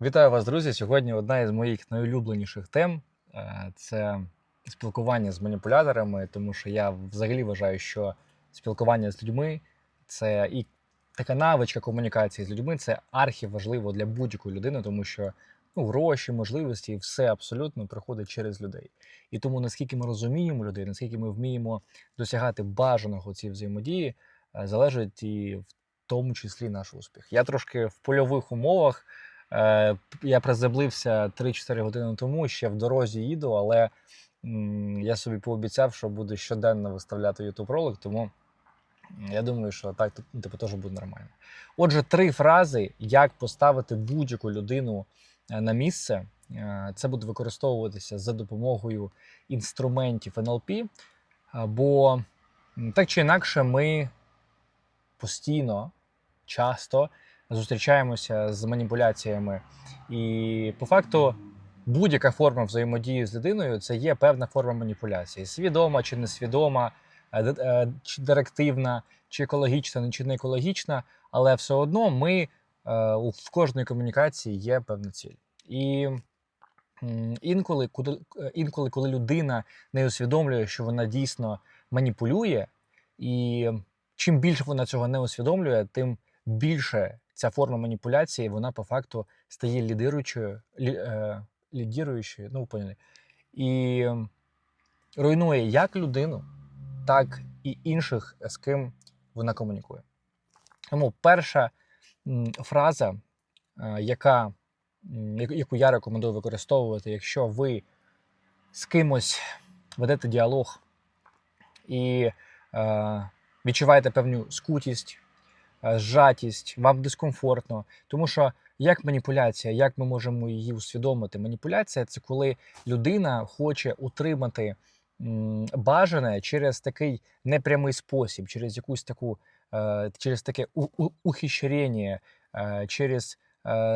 Вітаю вас, друзі! Сьогодні одна із моїх найулюбленіших тем е, це спілкування з маніпуляторами, тому що я взагалі вважаю, що спілкування з людьми це і така навичка комунікації з людьми це архіважливо для будь-якої людини, тому що ну, гроші, можливості, все абсолютно приходить через людей. І тому наскільки ми розуміємо людей, наскільки ми вміємо досягати бажаного цієї взаємодії, е, залежить і в тому числі наш успіх. Я трошки в польових умовах. Е, Я приземлився 3-4 години тому, ще в дорозі їду, але я собі пообіцяв, що буду щоденно виставляти YouTube ролик, тому я думаю, що так ну, типу, теж буде нормально. Отже, три фрази, як поставити будь-яку людину е, на місце. Е, Це буде використовуватися за допомогою інструментів е, бо так чи інакше ми постійно, часто зустрічаємося з маніпуляціями. І по факту будь-яка форма взаємодії з людиною це є певна форма маніпуляції. Свідома чи несвідома, е, е, чи директивна, чи екологічна, чи не екологічна, але все одно ми е, в кожній комунікації є певна ціль. І інколи, інколи, коли людина не усвідомлює, що вона дійсно маніпулює, і чим більше вона цього не усвідомлює, тим більше ця форма маніпуляції, вона по факту стає лідируючою, лі, е, лідіруючою, ну, поняли, і руйнує як людину, так і інших, з ким вона комунікує. Тому перша фраза, е, яка, яку я рекомендую використовувати, якщо ви з кимось ведете діалог і е, відчуваєте певну скутість, е, зжатість, вам дискомфортно. Тому що як маніпуляція, як ми можемо її усвідомити? Маніпуляція це коли людина хоче утримати бажане через такий непрямий спосіб, через якусь таку, е, через таке ухищрення, е, через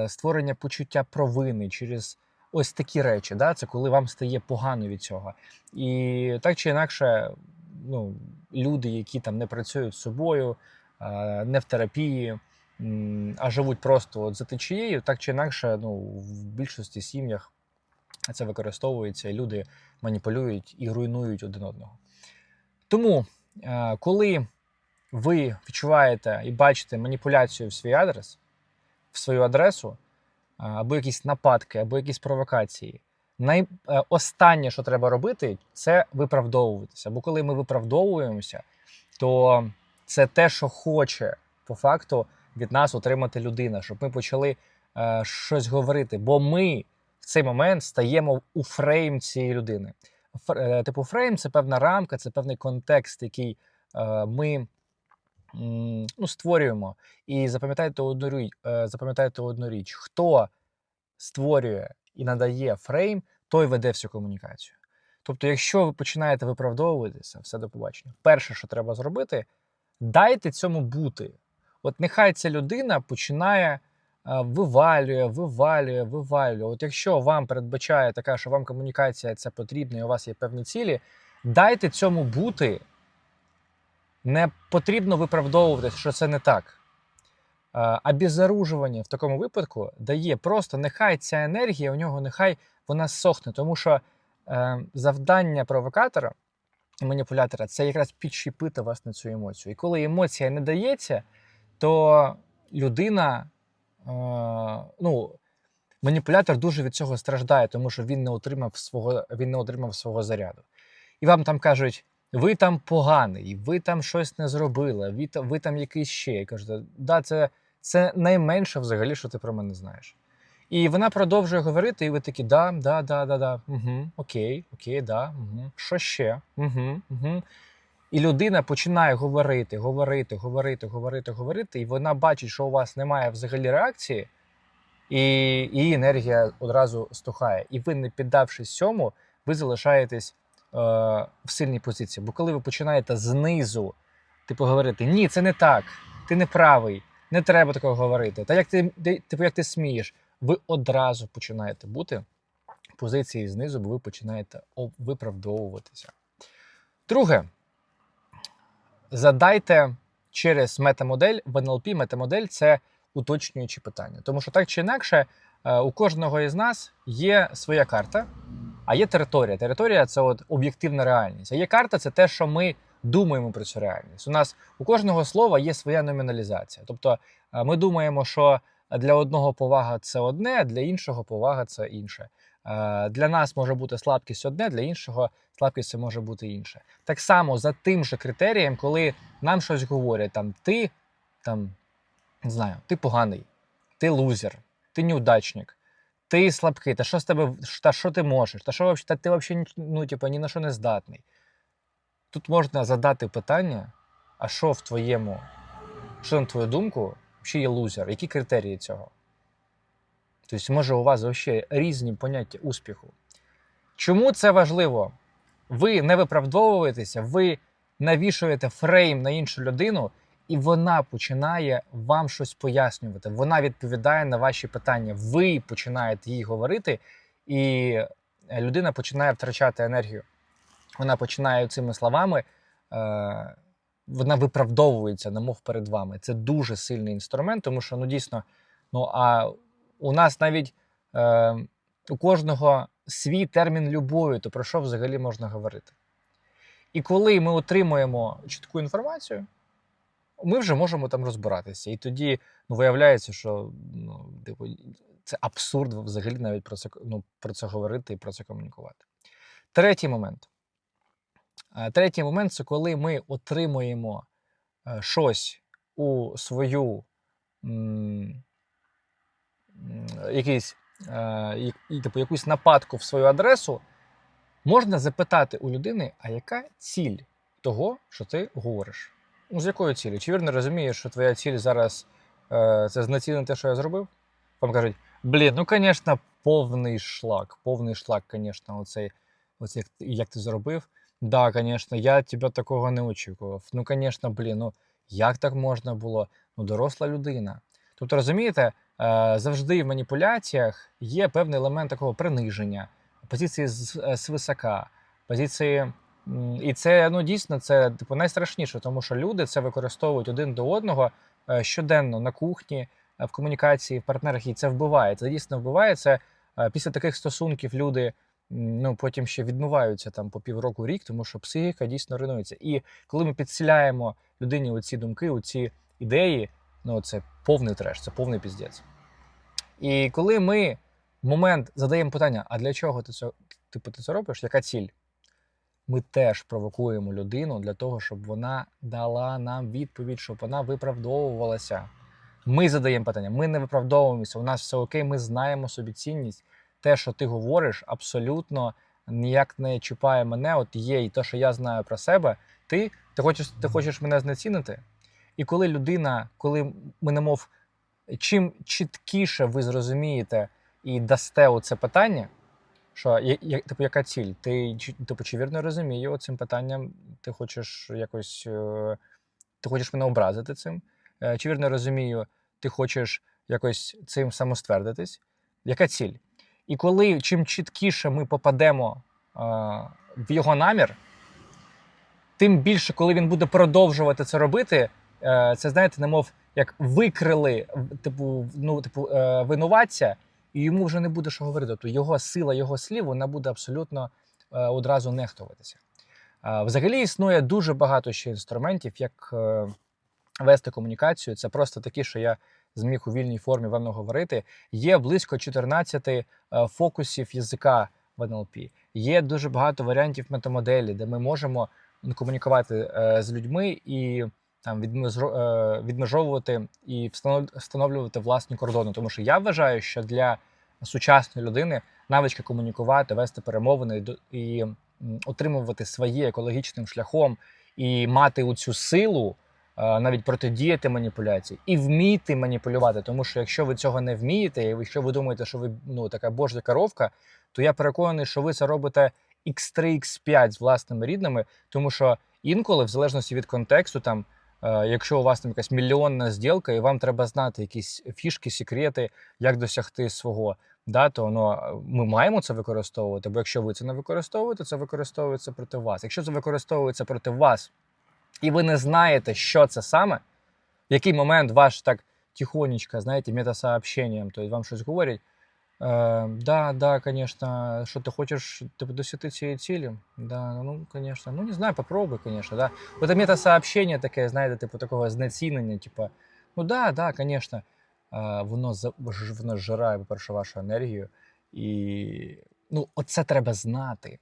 створення почуття провини, через ось такі речі. Да? Це коли вам стає погано від цього. І так чи інакше, ну, люди, які там не працюють з собою, не в терапії, а живуть просто от за течією, так чи інакше, ну, в більшості сім'ях це використовується, і люди маніпулюють і руйнують один одного. Тому, е, коли ви відчуваєте і бачите маніпуляцію в свій адрес, в свою адресу, або якісь нападки, або якісь провокації. Най... е, Останнє, що треба робити, це виправдовуватися. Бо коли ми виправдовуємося, то це те, що хоче по факту від нас отримати людина, щоб ми почали е, щось говорити. Бо ми в цей момент стаємо у фрейм цієї людини. Фр- е, Типу, фрейм це певна рамка, це певний контекст, який е, ми м, ну, створюємо. І запам'ятайте одну е, запам'ятайте одну річ: хто створює і надає фрейм, той веде всю комунікацію. Тобто, якщо ви починаєте виправдовуватися, все до побачення. Перше, що треба зробити, дайте цьому бути. От нехай ця людина починає е, вивалює, вивалює, вивалює. От якщо вам передбачає така, що вам комунікація це потрібна, і у вас є певні цілі, дайте цьому бути. Не потрібно виправдовувати, що це не так. Е, А беззаружування в такому випадку дає просто нехай ця енергія у нього, нехай вона сохне, тому що е, завдання провокатора маніпулятора це якраз підщепити вас на цю емоцію. І коли емоція не дається, то людина, е, ну, маніпулятор дуже від цього страждає, тому що він не отримав свого, він не отримав свого заряду. І вам там кажуть, ви там поганий, ви там щось не зробили, ви, ви там якийсь ще. І кажете, да, це, це найменше взагалі, що ти про мене знаєш. І вона продовжує говорити, і ви такі, да, да, да, да, да, угу, окей, окей, да, угу, що ще? Угу, угу. І людина починає говорити, говорити, говорити, говорити, говорити, і вона бачить, що у вас немає взагалі реакції, і її енергія одразу стухає. І ви, не піддавшись цьому, ви залишаєтесь е, в сильній позиції. Бо коли ви починаєте знизу, типу, говорити, ні, це не так, ти не правий, не треба такого говорити. Та як ти, ти- типу, як ти смієш, ви одразу починаєте бути позиції знизу, бо ви починаєте виправдовуватися. Друге, задайте через метамодель в NLP метамодель це уточнюючі питання. Тому що так чи інакше, е, у кожного із нас є своя карта, а є територія. Територія це от об'єктивна реальність. А є карта це те, що ми думаємо про цю реальність. У нас у кожного слова є своя номіналізація. Тобто е, ми думаємо, що для одного повага це одне, для іншого повага це інше. Для нас може бути слабкість одне, для іншого слабкість це може бути інше. Так само за тим же критерієм, коли нам щось говорять, там ти там не знаю, ти поганий, ти лузер, ти неудачник, ти слабкий, та що з тебе, та що ти можеш, та що та ти взагалі ну, типу, ні на що не здатний. Тут можна задати питання, а що в твоєму, що на твою думку, ще є лузер, які критерії цього? Тобто, може, у вас взагалі різні поняття успіху. Чому це важливо? Ви не виправдовуєтеся, ви навішуєте фрейм на іншу людину, і вона починає вам щось пояснювати. Вона відповідає на ваші питання. Ви починаєте їй говорити, і людина починає втрачати енергію. Вона починає цими словами, е, вона виправдовується, немов перед вами. Це дуже сильний інструмент, тому що ну дійсно, ну а у нас навіть е, у кожного свій термін любові, то про що взагалі можна говорити? І коли ми отримуємо чітку інформацію, ми вже можемо там розбиратися. І тоді ну, виявляється, що ну, типу, це абсурд взагалі навіть про це, ну, про це говорити і про це комунікувати. Третій момент. Третій момент це коли ми отримуємо е, щось у свою якийсь, е, типу, якусь нападку в свою адресу, можна запитати у людини, а яка ціль того, що ти говориш? Ну, з якою цілі? Чи вірно розумієш, що твоя ціль зараз е, це знецінити що я зробив? Вам кажуть, блін, ну, звісно, повний шлак, повний шлак, звісно, оцей, оцей, як ти зробив. Да, звісно, я тебе такого не очікував. Ну, звісно, блін, ну як так можна було? Ну, доросла людина. Тобто, розумієте, е, завжди в маніпуляціях є певний елемент такого приниження, позиції з, е, свисока, позиції. І це ну дійсно це типу найстрашніше, тому що люди це використовують один до одного е, щоденно на кухні, в комунікації, в партнерах, і це вбиває. Це дійсно вбиває. Це е, після таких стосунків люди ну потім ще відмиваються там по півроку рік, тому що психіка дійсно руйнується. І коли ми підсіляємо людині оці думки, оці ідеї, ну це повний треш, це повний піздець. І коли ми в момент задаємо питання: а для чого ти це, типу, ти це робиш? Яка ціль? Ми теж провокуємо людину для того, щоб вона дала нам відповідь, щоб вона виправдовувалася. Ми задаємо питання, ми не виправдовуємося, у нас все окей, ми знаємо собі цінність. Те, що ти говориш, абсолютно ніяк не чіпає мене. От є і те, що я знаю про себе. Ти, ти, хочеш, ти хочеш мене знецінити? І коли людина, коли ми немов чим чіткіше ви зрозумієте і дасте оце питання, що я, я, типу, яка ціль? Ти типу, чи вірно розумію цим питанням? Ти хочеш якось е, ти хочеш мене образити цим? Е, Чи вірно розумію, ти хочеш якось цим самоствердитись? Яка ціль? І коли чим чіткіше ми попадемо е, в його намір, тим більше, коли він буде продовжувати це робити, е, це знаєте, немов як викрили типу, ну, типу, е, винуватця, і йому вже не буде що говорити. Тобто його сила, його слів, вона буде абсолютно е, одразу нехтуватися. Е, Взагалі існує дуже багато ще інструментів, як е, вести комунікацію. Це просто такі, що я зміг у вільній формі вам говорити. Є близько 14 е, фокусів язика в НЛП. Є дуже багато варіантів метамоделі, де ми можемо комунікувати е, з людьми і там е, відмежовувати і встанов- встановлювати власні кордони. Тому що я вважаю, що для сучасної людини навичка комунікувати, вести перемовини і отримувати своє екологічним шляхом і мати оцю силу. Е, Навіть протидіяти маніпуляції і вміти маніпулювати. Тому що якщо ви цього не вмієте, і якщо ви думаєте, що ви ну така божа коровка, то я переконаний, що ви це робите X3, X5 з власними рідними, тому що інколи, в залежності від контексту, там, е, якщо у вас там якась мільйонна зділка, і вам треба знати якісь фішки, секрети, як досягти свого, да, то ну, ми маємо це використовувати. Бо якщо ви це не використовуєте, це використовується проти вас. Якщо це використовується проти вас, і ви не знаєте, що це саме, в який момент ваш так тихонечко, знаєте, метасообщенням, тобто вам щось говорять. Е, да, да, конечно. Що ти хочеш типу, досягти цієї цілі? Да, ну, конечно. Ну, не знаю, попробуй, конечно, да. Оце мета-сообщення таке, знаєте, типу такого знецінення, типу, ну да, да, конечно. Е, воно, воно зжирає, по-перше, вашу енергію. І ну, оце треба знати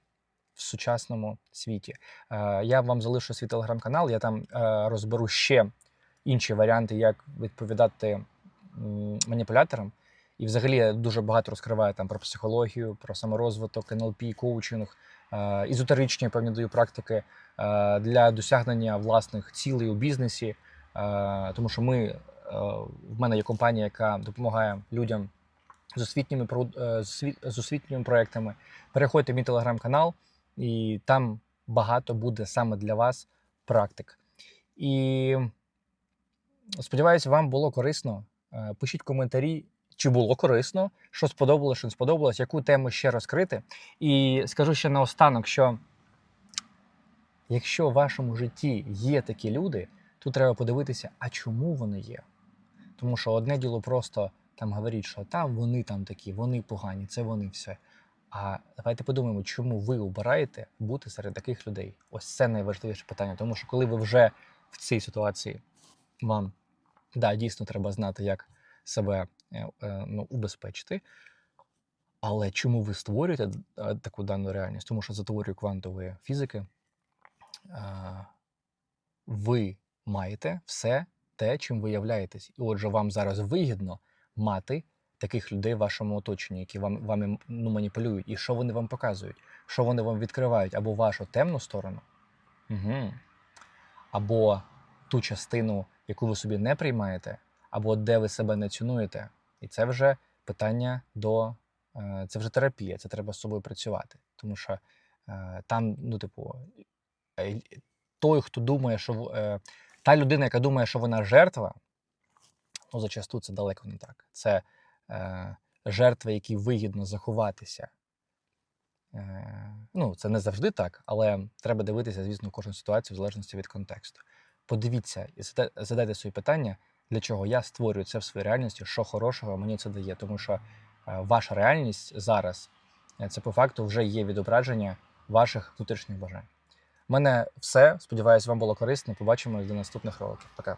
в сучасному світі. Е, я вам залишу свій телеграм-канал, я там е, розберу ще інші варіанти, як відповідати маніпуляторам. І взагалі я дуже багато розкриваю там про психологію, про саморозвиток, НЛП, коучинг, е, ізотеричні певні даю практики е, для досягнення власних цілей у бізнесі. Е, тому що ми, е, в мене є компанія, яка допомагає людям з освітніми, е, з освітніми проектами. Переходьте в мій телеграм-канал, і там багато буде саме для вас практик. І сподіваюся, вам було корисно. Е, Пишіть коментарі, чи було корисно, що сподобалось, що не сподобалось, яку тему ще розкрити. І скажу ще наостанок, що якщо в вашому житті є такі люди, то треба подивитися, а чому вони є. Тому що одне діло просто там говорить, що там вони там такі, вони погані, це вони все. А давайте подумаємо, чому ви обираєте бути серед таких людей. Ось це найважливіше питання. Тому що коли ви вже в цій ситуації, вам да, дійсно треба знати, як себе е, е, ну, убезпечити. Але чому ви створюєте е, таку дану реальність? Тому що за теорією квантової фізики ви маєте все те, чим ви являєтесь. І отже, вам зараз вигідно мати таких людей в вашому оточенні, які вам вами ну, маніпулюють, і що вони вам показують, що вони вам відкривають або вашу темну сторону, угу. або ту частину, яку ви собі не приймаєте, або де ви себе не цінуєте. І це вже питання до е, це вже терапія, це треба з собою працювати. Тому що е, там, ну, типу, е, той, хто думає, що та людина, яка думає, що вона жертва, ну зачасту це далеко не так. Це жертви, які вигідно заховатися. Е, ну, це не завжди так, але треба дивитися, звісно, кожну ситуацію в залежності від контексту. Подивіться і задайте собі питання, для чого я створюю це в своїй реальності, що хорошого мені це дає. Тому що е, ваша реальність зараз е, це по факту вже є відображення ваших внутрішніх бажань. У мене все. Сподіваюсь, вам було корисно. Побачимось до наступних роликів. Пока.